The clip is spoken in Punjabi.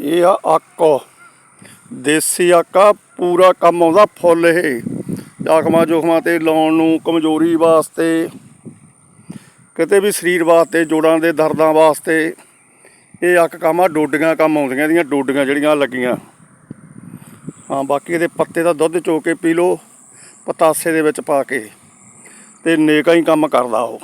ਇਹ ਆ ਅੱਕ। ਦੇਸੀ ਅੱਕ ਆ, ਪੂਰਾ ਕੰਮ ਆਉਂਦਾ ਫੁੱਲ ਇਹ। ਜ਼ਖਮਾਂ ਜੋਖਮਾਂ ਤੇ ਲਾਉਣ ਨੂੰ ਕਮਜ਼ੋਰੀ ਵਾਸਤੇ, ਕਿਤੇ ਵੀ ਸਰੀਰ ਵਾਸਤੇ, ਜੋੜਾਂ ਦੇ ਦਰਦਾਂ ਵਾਸਤੇ, ਇਹ ਅੱਕ ਕੰਮ ਆ ਡੋਡੀਆਂ ਕੰਮ ਆਉਂਦੀਆਂ, ਇਹਦੀਆਂ ਡੋਡੀਆਂ ਜਿਹੜੀਆਂ ਲੱਗੀਆਂ। ਹਾਂ, ਬਾਕੀ ਇਹਦੇ ਪੱਤੇ ਦਾ ਦੁੱਧ ਚੋ ਕੇ ਪੀ ਲਓ, ਪਤਾਸੇ ਦੇ ਵਿੱਚ ਪਾ ਕੇ, ਤੇ ਨੇਕਾ ਹੀ ਕੰਮ ਕਰਦਾ ਉਹ।